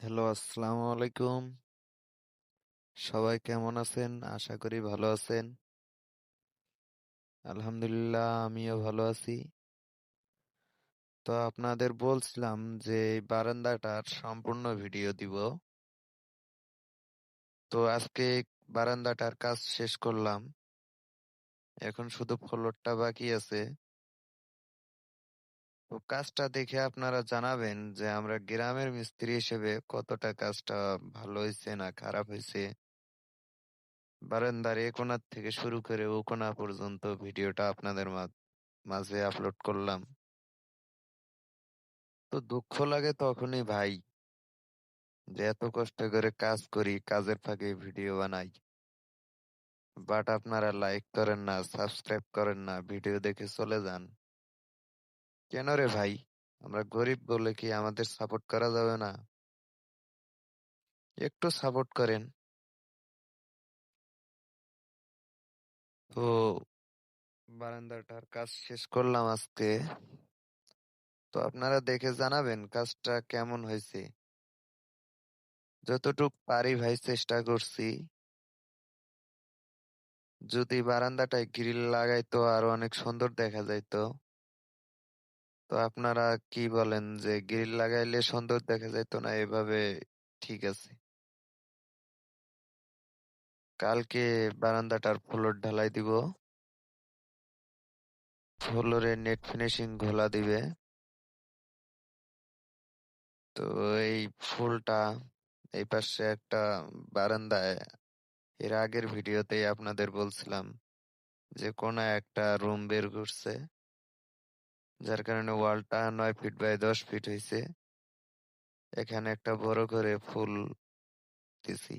Hello, আসসালামু আলাইকুম। সবাই কেমন আছেন? আশা করি ভালো আছেন। আলহামদুলিল্লাহ, আমিও ভালো আছি। তো আপনাদের বলছিলাম যে বারান্দাটার সম্পূর্ণ ভিডিও দিব। তো আজকে বারান্দাটার কাজ শেষ করলাম। এখন শুধু ফ্লোরটা বাকি আছে। তো কাজটা দেখে আপনারা জানাবেন যে, আমরা গ্রামের মিস্ত্রি হিসেবে কতটা কাজটা ভালো হয়েছে না খারাপ হয়েছে বারান্দার এ কোণার থেকে শুরু করে ও কোণা পর্যন্ত ভিডিওটা আপনাদের মাঝে আপলোড করলাম। তো দুঃখ লাগে তখনই ভাই, যে এত কষ্ট করে কাজ করি, কাজের ফাঁকে ভিডিও বানাই। বাট আপনারা লাইক করেন না, সাবস্ক্রাইব করেন না, ভিডিও দেখে চলে যান। কেন রে ভাই? আমরা গরিব বলে কি আমাদের সাপোর্ট করা যাবে না? একটু সাপোর্ট করেন। তো, বারান্দাটার কাজ শেষ করলাম আজকে। তো আপনারা দেখে জানাবেন কাজটা কেমন হয়েছে। যতটুক পারি ভাই চেষ্টা করছি। যদি বারান্দাটায় গ্রিল লাগাইতো আরও অনেক সুন্দর দেখা যাইতো। তো আপনারা কি বলেন যে, গ্রিল লাগাইলে সুন্দর দেখা যাইতো না? এভাবে ঠিক আছে। কালকে বারান্দাটার ফ্লোর ঢালাই দিব। ফ্লোরে নেট ফিনিশিং ঘোলা দিবে। তো এই ফুলটা এই পাশে একটা বারান্দায়, এর আগের ভিডিওতেই আপনাদের বলছিলাম যে, কোন একটা রুম বের করছে। যার কারণে ওয়ালটা নয় ফিট বাই দশ ফিট হয়েছে এখানে একটা বড় করে ফুল দিছি।